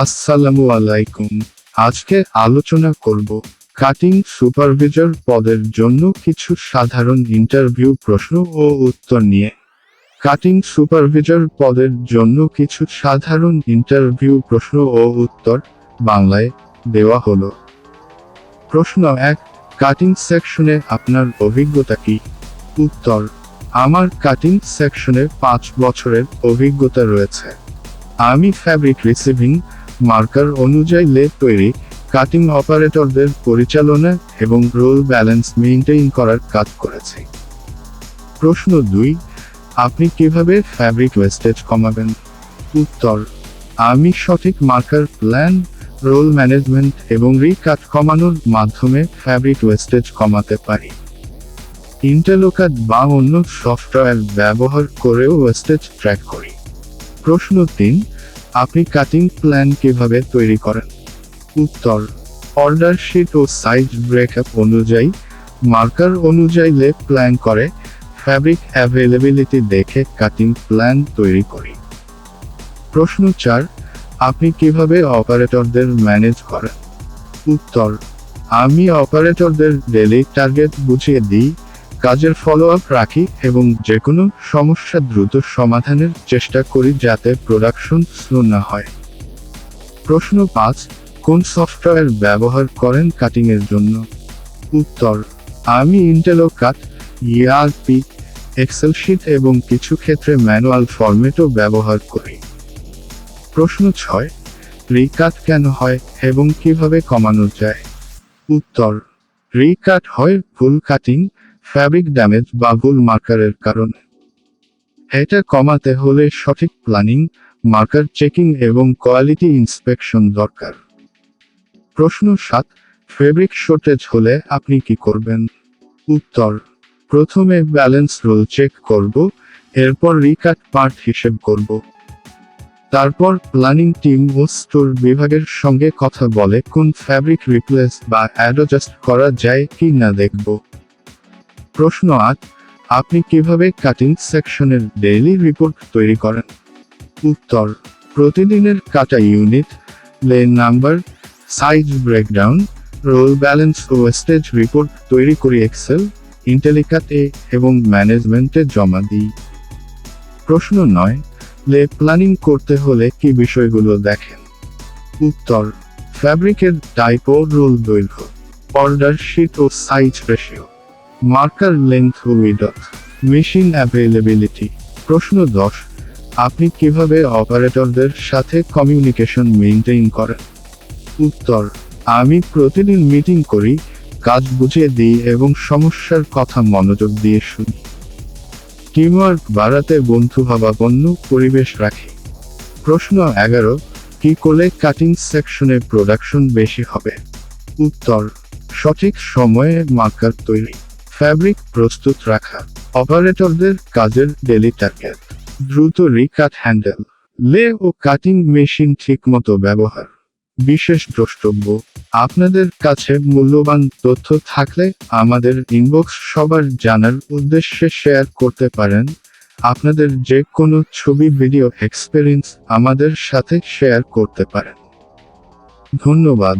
আসসালামু আলাইকুম। আজকে আলোচনা করব কাটিং সুপারভিজর পদের জন্য কিছু সাধারণ ইন্টারভিউ প্রশ্ন ও উত্তর নিয়ে। কাটিং সুপারভিজর পদের জন্য কিছু সাধারণ ইন্টারভিউ প্রশ্ন ও উত্তর বাংলায় দেওয়া হলো। প্রশ্ন এক, কাটিং সেকশনে আপনার অভিজ্ঞতা কি? উত্তর, আমার কাটিং সেকশনে পাঁচ বছরের অভিজ্ঞতা রয়েছে। আমি ফ্যাব্রিক রিসিভিং মার্কার অনুযায়ী লেপ তৈরি, কাটিং অপারেটরদের পরিচালনা এবং রোল ব্যালেন্স মেইনটেইন করার কাজ করেছে। প্রশ্ন দুই, আপনি কীভাবে ফ্যাব্রিক ওয়েস্টেজ কমাবেন? উত্তর, আমি সঠিক মার্কার প্ল্যান, রোল ম্যানেজমেন্ট এবং রিকাট কমানোর মাধ্যমে ফ্যাব্রিক ওয়েস্টেজ কমাতে পারি। ইন্টারলোকাট বা অন্য সফটওয়্যার ব্যবহার করেও ওয়েস্টেজ ট্র্যাক করি। প্রশ্ন তিন আপনি কাটিং প্ল্যান কীভাবে তৈরি করেন? উত্তর অর্ডার শিট ও সাইজ ব্রেকআপ অনুযায়ী মার্কার অনুযায়ী লেপ প্ল্যান করে ফ্যাব্রিক অ্যাভেলেবিলিটি দেখে কাটিং প্ল্যান তৈরি করি। প্রশ্ন চার, আপনি কীভাবে অপারেটরদের ম্যানেজ করেন? উত্তর, আমি অপারেটরদের ডেলি টার্গেট বুঝিয়ে দিই কাজের ফলো আপ রাখি এবং যে কোনো সমস্যা দ্রুত সমাধানের চেষ্টা করি যাতে প্রোডাকশন স্লো না হয়। প্রশ্ন পাঁচ, কোন সফটওয়্যার ব্যবহার করেন কাটিংয়ের জন্য? উত্তর, আমি ইন্টেলো কাট ইআরপি এক্সেল শিট এবং কিছু ক্ষেত্রে ম্যানুয়াল ফরম্যাটও ব্যবহার করি। প্রশ্ন ছয় রিকাট কেন হয় এবং কীভাবে কমানো যায়? উত্তর রিকাট হয় ফুল কাটিং ফ্যাব্রিক ড্যামেজ বা ভুল মার্কারের কারণে। এটা কমাতে হলে সঠিক প্ল্যানিং, মার্কার চেকিং এবং কোয়ালিটি ইন্সপেকশন দরকার। প্রশ্ন সাত ফেব্রিক শর্টেজ হলে আপনি কি করবেন? উত্তর, প্রথমে ব্যালেন্স রোল চেক করব, এরপর রিকাট পার্ট হিসেব করব। তারপর প্ল্যানিং টিম ও স্টোর বিভাগের সঙ্গে কথা বলে কোন ফ্যাব্রিক রিপ্লেস বা অ্যাডজাস্ট করা যায় কি না দেখব। প্রশ্ন আট আপনি কীভাবে কাটিং সেকশনের ডেইলি রিপোর্ট তৈরি করেন? উত্তর, প্রতিদিনের কাটা unit lane number size breakdown roll balance ও ওয়েস্টেজ রিপোর্ট তৈরি করি এক্সেল ইন্টেলিকাতে এবং ম্যানেজমেন্টে জমা দিই। প্রশ্ন নয় লে প্ল্যানিং করতে হলে কি বিষয়গুলো দেখেন? উত্তর ফ্যাব্রিকের টাইপ ও রোল দৈর্ঘ্য অর্ডার শিট ও size ratio marker length width machine availability প্রশ্ন দশ, আপনি কীভাবে অপারেটরদের সাথে কমিউনিকেশন মেইনটেইন করেন? উত্তর, আমি প্রতিদিন মিটিং করি, কাজ বুঝিয়ে দিই এবং সমস্যার কথা মনোযোগ দিয়ে শুনি। টিমওয়ার্ক বাড়াতে বন্ধুভাবাপন্ন পরিবেশ রাখি। প্রশ্ন এগারো, কি করলে কাটিং সেকশনে প্রোডাকশন বেশি হবে? উত্তর, সঠিক সময়ে মার্কার তৈরি। ফ্যাব্রিক প্রস্তুত রাখা। অপারেটরদের কাজের ডেলি টার্গেট দ্রুত রিকাট হ্যান্ডেল লে ও কাটিং মেশিন ঠিকমতো ব্যবহার। বিশেষ দ্রষ্টব্য, আপনাদের কাছে মূল্যবান তথ্য থাকলে আমাদের ইনবক্স সবার জানার উদ্দেশ্যে শেয়ার করতে পারেন। আপনাদের যে কোনো ছবি ভিডিও এক্সপেরিয়েন্স আমাদের সাথে শেয়ার করতে পারেন। ধন্যবাদ।